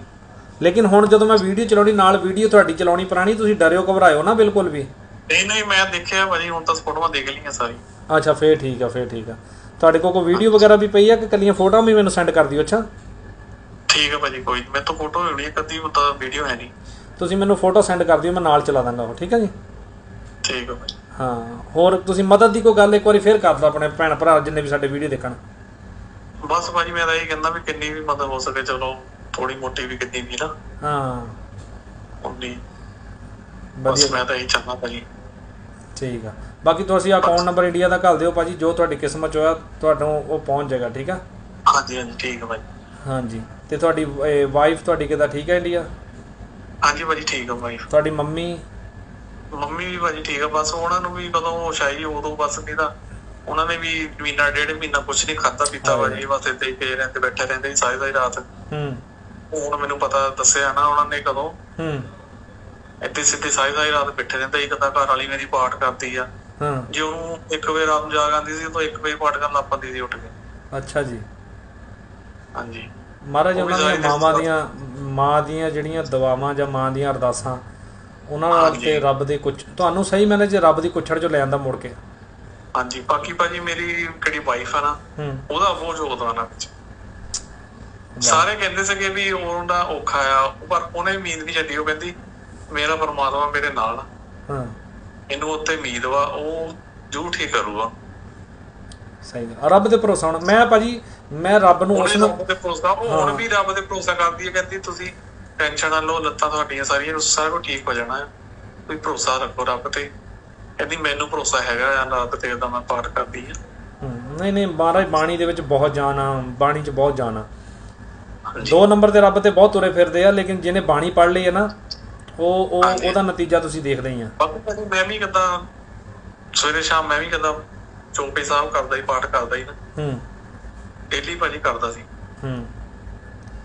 ਲੇਕਿਨ ਹੁਣ ਜਦੋਂ ਮੈਂ ਵੀਡੀਓ ਚਲਾਉਣੀ ਨਾਲ ਵੀਡੀਓ ਤੁਹਾਡੀ ਚਲਾਉਣੀ ਪੁਰਾਣੀ ਤੁਸੀਂ ਡਰਿਓ ਘਬਰਾਇਓ ਨਾ ਬਿਲਕੁਲ ਵੀ। ਨਹੀਂ ਨਹੀਂ ਮੈਂ ਦੇਖਿਆ ਭਾਜੀ ਹੁਣ ਤਾਂ ਫੋਟੋਆਂ ਦੇਖ ਲਈਆਂ ਸਾਰੀ ਅੱਛਾ ਫੇਰ ਠੀਕ ਆ ਫੇਰ ਠੀਕ ਆ। ਤੁਹਾਡੇ ਕੋਲ ਕੋਈ ਵੀਡੀਓ ਵਗੈਰਾ ਵੀ ਪਈ ਆ ਕਿ ਕੱਲੀਆਂ ਫੋਟੋਆਂ ਵੀ ਮੈਨੂੰ ਸੈਂਡ ਕਰ ਦਿਓ ਅੱਛਾ? ਠੀਕ ਹੈ ਭਾਜੀ ਕੋਈ। ਮੇਰੇ ਤੋਂ ਫੋਟੋ ਹੋਣੀ ਹੈ ਕਦੀ ਉਹ ਤਾਂ ਵੀਡੀਓ ਹੈ ਨਹੀਂ। ਤੁਸੀਂ ਮੈਨੂੰ ਫੋਟੋ ਸੈਂਡ ਕਰ ਦਿਓ ਮੈਂ ਨਾਲ ਚਲਾ ਦਾਂਗਾ ਉਹ ਠੀਕ ਆ ਜੀ? ਠੀਕ ਹੈ ਭਾਜੀ। ਹਾਂ ਹੋਰ ਤੁਸੀਂ ਮਦਦ ਦੀ ਕੋਈ ਗੱਲ ਇੱਕ ਵਾਰੀ ਫੇਰ ਕਰ ਦਿਓ ਆਪਣੇ ਭੈਣ ਭਰਾ ਜਿੰਨੇ ਵੀ ਸਾਡੇ ਵੀਡੀਓ ਦੇਖਣ। ਬਸ ਭਾਜੀ ਮੈਂ ਤਾਂ ਇਹ ਕਹਿੰਦਾ ਵੀ ਕਿੰਨੀ ਵੀ ਮਦਦ ਹੋ ਸਕੇ ਚਲੋ ਥੋੜੀ ਮੋਟੀ ਵੀ ਕਿੰਨੀ ਵੀ ਨਾ। ਹਾਂ। ਉਨੀ ਬਸ ਮੈਂ ਤਾਂ ਇਹ ਚਾਹੁੰਦਾ ਭਾਜੀ। ਠੀਕ ਆ। ਬਾਕੀ ਤੁਸੀਂ ਅਕਾਊਂਟ ਨੰਬਰ ਇੰਡੀਆ ਦਾ ਘੱਲ ਦਿਓ ਭਾਜੀ ਜੋ ਤੁਹਾਡੀ ਕਿਸਮਤ 'ਚ ਹੋਇਆ ਤੁਹਾਨੂੰ ਉਹ ਪਹੁੰਚ ਜਾਏਗਾ ਠੀਕ ਆ? ਹਾਂਜੀ ਹਾਂਜੀ ਠੀਕ ਹੈ ਭਾਜੀ। ਹਾਂਜੀ। ਤੇ ਤੁਹਾਡੀ ਵਾਈਫ ਤੁਹਾਡੀ ਕਿਦਾਂ? ਠੀਕ ਹੈ ਇੰਡੀਆ? ਹਾਂਜੀ ਭਾਜੀ ਠੀਕ ਹੈ ਭਾਈ ਤੁਹਾਡੀ ਮੰਮੀ? ਮੰਮੀ ਵੀ ਭਾਜੀ ਠੀਕ ਹੈ ਬਸ ਉਹਨਾਂ ਨੂੰ ਵੀ ਕਦੋਂ ਹੋਸ਼ ਆਈ ਉਦੋਂ ਬਸ ਨਹੀਂ ਤਾਂ ਉਹਨਾਂ ਨੇ ਵੀ ਮਹੀਨਾ ਡੇਢ ਮਹੀਨਾ ਕੁਝ ਨਹੀਂ ਖਾਧਾ ਪੀਤਾ। ਭਾਜੀ ਬਸ ਇੱਥੇ ਹੀ ਪਏ ਰਹਿੰਦੇ ਬੈਠੇ ਰਹਿੰਦੇ ਸਾਰੀ ਸਾਰੀ ਰਾਤ। ਹੂੰ। ਹੁਣ ਮੈਨੂੰ ਪਤਾ ਦੱਸਿਆ ਨਾ ਉਹਨਾਂ ਨੇ ਕਦੋਂ। ਹੂੰ। ਇੱਥੇ ਸਿੱਧੇ ਸਾਰੀ ਸਾਰੀ ਰਾਤ ਬੈਠੇ ਰਹਿੰਦੇ ਇੱਕ ਤਾਂ ਘਰ ਵਾਲੀ ਮੇਰੀ ਪਾਠ ਕਰਦੀ ਆ। ਹਾਂ। ਜੇ ਉਹਨੂੰ ਇੱਕ ਵਜੇ ਰਾਤ ਨੂੰ ਜਾਗ ਸੀ ਤਾਂ ਇੱਕ ਵਜੇ ਪਾਠ ਕਰਨ ਲੱਗ ਪੈਂਦੀ ਸੀ ਉੱਠ ਕੇ। ਅੱਛਾ ਜੀ। ਹਾਂਜੀ। ਮਹਾਰਾਜ ਉਹ ਵੀ ਉਹਨਾਂ ਦੀਆਂ ਮਾਵਾਂ ਦੀਆਂ ਮਾਂ ਦੀਆਂ ਜਿਹੜੀਆਂ ਦੁਆਵਾਂ ਜਾਂ ਮਾਂ ਦੀਆਂ ਅਰਦਾਸਾਂ ਉਹਨਾਂ ਨਾਲ। ਤੇ ਰੱਬ ਦੇ ਕੁਝ ਤੁਹਾਨੂੰ ਸਹੀ ਮੈਨੇ ਜੇ ਰੱਬ ਦੀ ਕੁੱਛੜ ਚੋਂ ਲੈ ਆਂਦਾ ਮੁੜ ਕੇ। ਹਾਂਜੀ ਬਾਕੀ ਭਾਜੀ ਮੇਰੀ ਕਿਹੜੀ ਵਾਈਫ ਆ ਨਾ ਉਹਦਾ ਬਹੁਤ ਯੋਗਦਾਨ ਆ ਵਿੱਚ। ਸਾਰੇ ਕਹਿੰਦੇ ਸੀਗੇ ਵੀ ਉਹਦਾ ਔਖਾ ਆ ਪਰ ਉਹਨੇ ਉਮੀਦ ਨਹੀਂ ਛੱਡੀ ਉਹ ਕਹਿੰਦੀ ਮੇਰਾ ਪਰਮਾਤਮਾ ਮੇਰੇ ਨਾਲ। ਹਾਂ। ਇਹਨੂੰ ਉੱਤੇ ਉਮੀਦ ਵਾ ਉਹ ਠੀਕ ਕਰੂਗਾ। ਸਹੀ। ਰੱਬ ਤੇ ਭਰੋਸਾ ਹੋਣਾ। ਮੈਂ ਭਾਜੀ ਮੈਂ ਰੱਬ ਨੂੰ ਉਸ ਨੂੰ ਭਰੋਸਾ ਉਹ ਹੁਣ ਵੀ ਰੱਬ ਤੇ ਭਰੋਸਾ ਕਰਦੀ ਹੈ ਕਹਿੰਦੀ ਤੁਸੀਂ ਟੈਨਸ਼ਨ ਨਾ ਲਓ ਲੱਤਾਂ ਤੁਹਾਡੀਆਂ ਸਾਰੀਆਂ ਸਾਰਾ ਕੁਝ ਠੀਕ ਹੋ ਜਾਣਾ ਹੈ। ਤੁਸੀਂ ਭਰੋਸਾ ਰੱਖੋ ਰੱਬ ਤੇ। ਕਹਿੰਦੀ ਮੈਨੂੰ ਭਰੋਸਾ ਹੈਗਾ ਆ ਰੱਬ ਤੇ ਦਾ ਮੈਂ ਪਾਠ ਕਰਦੀ ਆ ਹੂੰ, ਨਹੀਂ ਨਹੀਂ ਮਹਾਰਾਜ ਬਾਣੀ ਦੇ ਵਿੱਚ ਬਹੁਤ ਆ ਬਾਣੀ 'ਚ ਬਹੁਤ ਹਾਂਜੀ। ਦੋ ਨੰਬਰ ਤੇ ਰੱਬ ਤੇ ਬਹੁਤ ਤੁਰੇ ਫਿਰਦੇ ਆ ਲੇਕਿਨ ਜਿਹਨੇ ਬਾਣੀ ਪੜ੍ਹ ਲਈ ਹੈ ਨਾ ਉਹ ਉਹ। ਉਹਦਾ ਨਤੀਜਾ ਤੁਸੀਂ ਦੇਖਦੇ ਹੀ ਆ। ਮੈਂ ਵੀ ਕਦਾਂ ਸਵੇਰੇ ਸ਼ਾਮ ਮੈਂ ਵੀ ਕਦਾਂ ਚੌਂਪੇ ਸਾਹਿਬ ਕਰਦਾ ਹੀ ਪਾਠ ਕਰਦਾ ਹੀ ਨਾ। ਹੂੰ। ਡੇਲੀ ਭਾਜੀ ਕਰਦਾ ਸੀ। ਹੂੰ।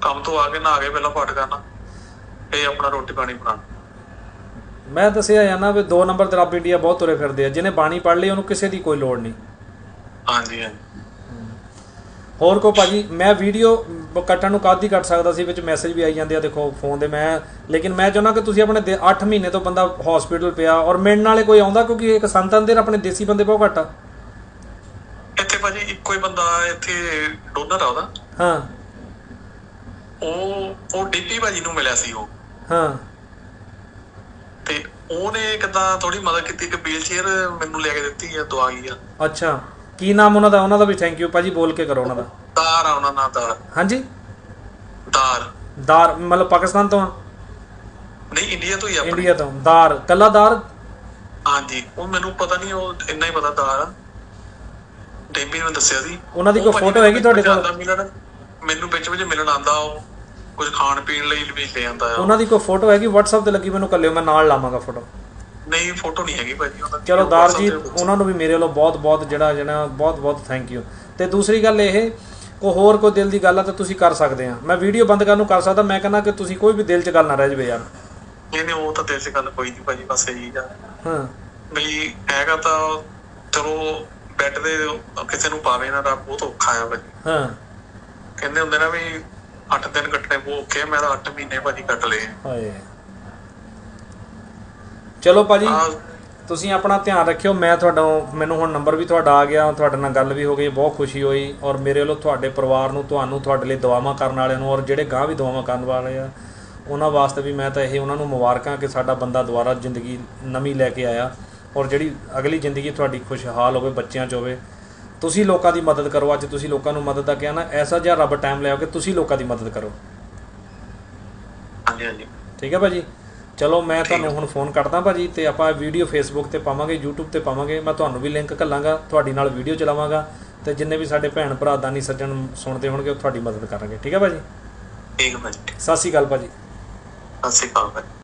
ਕੰਮ ਤੋਂ ਆ ਕੇ ਨਹਾ ਕੇ ਪਹਿਲਾਂ ਪਾਠ ਕਰਨਾ ਤੇ ਆਪਣਾ ਰੋਟੀ ਪਾਣੀ ਬਣਾਉਣਾ। ਮੈਂ ਦੱਸਿਆ ਆ ਨਾ ਵੀ ਦੋ ਨੰਬਰ ਤੇ ਰੱਬ ਇੰਡੀਆ ਬਹੁਤ ਤੁਰੇ ਫਿਰਦੇ ਆ। ਜਿਹਨੇ ਬਾਣੀ ਪੜ੍ਹ ਲਈ ਉਹਨੂੰ ਕਿਸੇ ਦੀ ਕੋਈ ਲੋੜ ਨਹੀਂ। ਹਾਂਜੀ ਹਾਂਜੀ। ਹੋਰ ਕੋ ਭਾਜੀ ਮੈਂ ਵੀਡੀਓ ਕੱਟਣ ਨੂੰ ਕਾਦੀ ਕੱਟ ਸਕਦਾ ਸੀ ਵਿੱਚ ਮੈਸੇਜ ਵੀ ਆਈ ਜਾਂਦੇ ਆ ਦੇਖੋ ਫੋਨ ਦੇ ਮੈਂ ਲੇਕਿਨ ਮੈਂ ਚਾਹੁੰਦਾ ਕਿ ਤੁਸੀਂ ਆਪਣੇ 8 ਮਹੀਨੇ ਤੋਂ ਬੰਦਾ ਹਸਪੀਟਲ ਪਿਆ ਔਰ ਮਿਲਣ ਵਾਲੇ ਕੋਈ ਆਉਂਦਾ ਕਿਉਂਕਿ ਇੱਕ ਸੰਤਨ ਦੇ ਆਪਣੇ ਦੇਸੀ ਬੰਦੇ ਬਹੁਤ ਘੱਟ ਆ। ਇੱਕੋ ਹੀ ਬੰਦਾ ਇੱਥੇ ਡੋਨਰ ਆ ਉਹਦਾ। ਹਾਂ। ਉਹ ਉਹ ਡੀਪੀ ਭਾਜੀ ਨੂੰ ਮਿਲਿਆ ਸੀ ਉਹ। ਹਾਂ। ਤੇ ਉਹਨੇ ਕਿਦਾਂ ਥੋੜੀ ਮਦਦ ਕੀਤੀ ਕਿ ਵੀਲ ਚੇਅਰ ਮੈਨੂੰ ਲੈ ਕੇ ਦਿੱਤੀ ਆ ਦਵਾ ਗਈ ਆ। ਅੱਛਾ। ਕੀ ਨਾਮ ਉਹਨਾਂ ਦਾ? ਉਹਨਾਂ ਦਾ ਵੀ ਥੈਂਕ ਯੂ ਭਾਜੀ ਬੋਲ ਕੇ ਕਰੋ ਉਹਨਾਂ ਦਾ। ਦਾਰ ਆ ਉਹਨਾਂ ਨਾਲ ਦਾਰ। ਹਾਂਜੀ? ਦਾਰ। ਦਾਰ ਮਤਲਬ ਪਾਕਿਸਤਾਨ ਤੋਂ ਆ? ਨਹੀਂ ਇੰਡੀਆ ਤੋਂ ਹੀ ਆਪਣੀ। ਇੰਡੀਆ ਤੋਂ। ਦਾਰ। ਕੱਲਾ ਦਾਰ? ਹਾਂਜੀ। ਉਹ ਮੈਨੂੰ ਪਤਾ ਨਹੀਂ ਉਹ ਇੰਨਾ ਹੀ ਪਤਾ ਦਾਰ ਡੇਮੀ ਨੇ ਦੱਸਿਆ ਸੀ। ਉਹਨਾਂ ਦੀ ਕੋਈ ਮੈਨੂੰ ਹੈਗੀ ਤੁਹਾਡੇ ਕੋਲ? ਮੈਨੂੰ ਵਿੱਚ ਵਿੱਚ ਮਿਲਣ ਆਂਦਾ ਉਹ। ਕੁਝ ਖਾਣ ਪੀਣ ਲਈ ਵੀ ਲੈ ਆਂਦਾ ਆ। ਉਹਨਾਂ ਦੀ ਕੋਈ ਫੋਟੋ ਹੈਗੀ? WhatsApp ਤੇ ਲੱਗੀ ਮੈਨੂੰ ਕੱਲਿਓ ਮੈਂ ਨਾਲ ਲਾਵਾਂਗਾ ਫੋਟੋ। ਨਹੀਂ ਫੋਟੋ ਨਹੀਂ ਹੈਗੀ ਭਾਜੀ। ਉਹਨਾਂ ਦੀ ਚਲੋ ਉਹਨਾਂ ਨੂੰ ਵੀ ਮੇਰੇ ਵੱਲੋਂ ਬਹੁਤ ਬਹੁਤ ਜਿਹੜਾ ਜਿਹੜਾ ਬਹੁਤ ਬਹੁਤ ਥੈਂਕ ਯੂ ਤੇ ਦੂਸਰੀ ਗੱਲ ਇਹ ਕੋ ਹੋਰ ਕੋਈ ਦਿਲ ਦੀ ਗੱਲ ਆ ਤਾਂ ਤੁਸੀਂ ਕਰ ਸਕਦੇ ਆ। ਮੈਂ ਵੀਡੀਓ ਬੰਦ ਕਰਨ ਨੂੰ ਕਰ ਸਕਦਾ ਮੈਂ ਕਹਿੰਦਾ ਕਿ ਤੁਸੀਂ ਕੋਈ ਵੀ ਦਿਲ 'ਚ ਗੱਲ ਨਾ ਰਹਿ ਜਵੇ ਯਾਰ। ਨਹੀਂ ਨਹੀਂ ਉਹ ਤਾਂ ਦਿਲ 'ਚ ਗੱਲ ਕੋਈ ਨਹੀਂ ਭਾਜੀ ਬਸ ਇਹੀ ਆ। ਹਾਂ। ਵੀ ਹੈਗਾ ਤਾਂ ਚਲੋ ਬੈੱਡ ਦੇ ਕਿਸੇ ਨੂੰ ਪਾਵੇ ਨਾ ਰੱਬ ਬਹੁਤ ਔਖਾ ਆ ਭਾਜੀ ਹਾਂ। ਕਹਿੰਦੇ ਹੁੰਦੇ ਨਾ ਵੀ 8 ਦਿਨ ਕੱਟਣੇ ਬਹੁਤ ਔਖੇ ਮੈਂ ਤਾਂ 8 ਮਹੀਨੇ ਭਾਜੀ ਕੱਟ ਲਏ ਹਾਏ। ਚਲੋ ਭਾਜੀ ਤੁਸੀਂ ਆਪਣਾ ਧਿਆਨ ਰੱਖਿਓ ਮੈਂ ਤੁਹਾਡਾ ਮੈਨੂੰ ਹੁਣ ਨੰਬਰ ਵੀ ਤੁਹਾਡਾ ਆ ਗਿਆ ਤੁਹਾਡੇ ਨਾਲ ਗੱਲ ਵੀ ਹੋ ਗਈ ਬਹੁਤ ਖੁਸ਼ੀ ਹੋਈ ਔਰ ਮੇਰੇ ਵੱਲੋਂ ਤੁਹਾਡੇ ਪਰਿਵਾਰ ਨੂੰ ਤੁਹਾਨੂੰ ਤੁਹਾਡੇ ਲਈ ਦੁਆਵਾਂ ਕਰਨ ਵਾਲਿਆਂ ਨੂੰ ਔਰ ਜਿਹੜੇ ਗਾਂ ਵੀ ਦੁਆਵਾਂ ਕਰਨ ਵਾਲੇ ਆ ਉਹਨਾਂ ਵਾਸਤੇ ਵੀ ਮੈਂ ਤਾਂ ਇਹ ਉਹਨਾਂ ਨੂੰ ਮੁਬਾਰਕਾਂ ਕਿ ਸਾਡਾ ਬੰਦਾ ਦੁਬਾਰਾ ਜ਼ਿੰਦਗੀ ਨਵੀਂ ਲੈ ਕੇ ਆਇਆ। ਔਰ ਜਿਹੜੀ ਅਗਲੀ ਜ਼ਿੰਦਗੀ ਤੁਹਾਡੀ ਖੁਸ਼ਹਾਲ ਹੋਵੇ ਬੱਚਿਆਂ 'ਚ ਹੋਵੇ ਤੁਸੀਂ ਲੋਕਾਂ ਦੀ ਮਦਦ ਕਰੋ। ਅੱਜ ਤੁਸੀਂ ਲੋਕਾਂ ਨੂੰ ਮਦਦ ਦਾ ਕਿਹਾ ਨਾ ਐਸਾ ਜਿਹਾ ਰੱਬ ਟਾਈਮ ਲਿਆਓ ਕਿ ਤੁਸੀਂ ਲੋਕਾਂ ਦੀ ਮਦਦ ਕਰੋ। ਹਾਂਜੀ ਹਾਂਜੀ। ਠੀਕ ਹੈ ਭਾਜੀ? ਚਲੋ ਮੈਂ ਤੁਹਾਨੂੰ ਹੁਣ ਫੋਨ ਕਰਦਾ ਭਾਜੀ ਤੇ ਆਪਾਂ ਵੀਡੀਓ ਫੇਸਬੁੱਕ ਤੇ ਪਾਵਾਂਗੇ YouTube ਤੇ ਪਾਵਾਂਗੇ। ਮੈਂ ਤੁਹਾਨੂੰ ਵੀ ਲਿੰਕ ਘੱਲਾਂਗਾ ਤੁਹਾਡੀ ਨਾਲ ਵੀਡੀਓ ਚਲਾਵਾਂਗਾ ਤੇ ਜਿੰਨੇ ਵੀ ਸਾਡੇ ਭੈਣ ਭਰਾ ਦਾਨੀ ਸੱਜਣ ਸੁਣਦੇ ਹੋਣਗੇ ਉਹ ਤੁਹਾਡੀ ਮਦਦ ਕਰਨਗੇ ਠੀਕ ਹੈ ਭਾਜੀ? ਠੀਕ ਹੈ ਭਾਜੀ। ਸਤਿ ਸ਼੍ਰੀ ਅਕਾਲ ਭਾਜੀ। ਸਤਿ ਸ਼੍ਰੀ ਅਕਾਲ ਭਾਜੀ।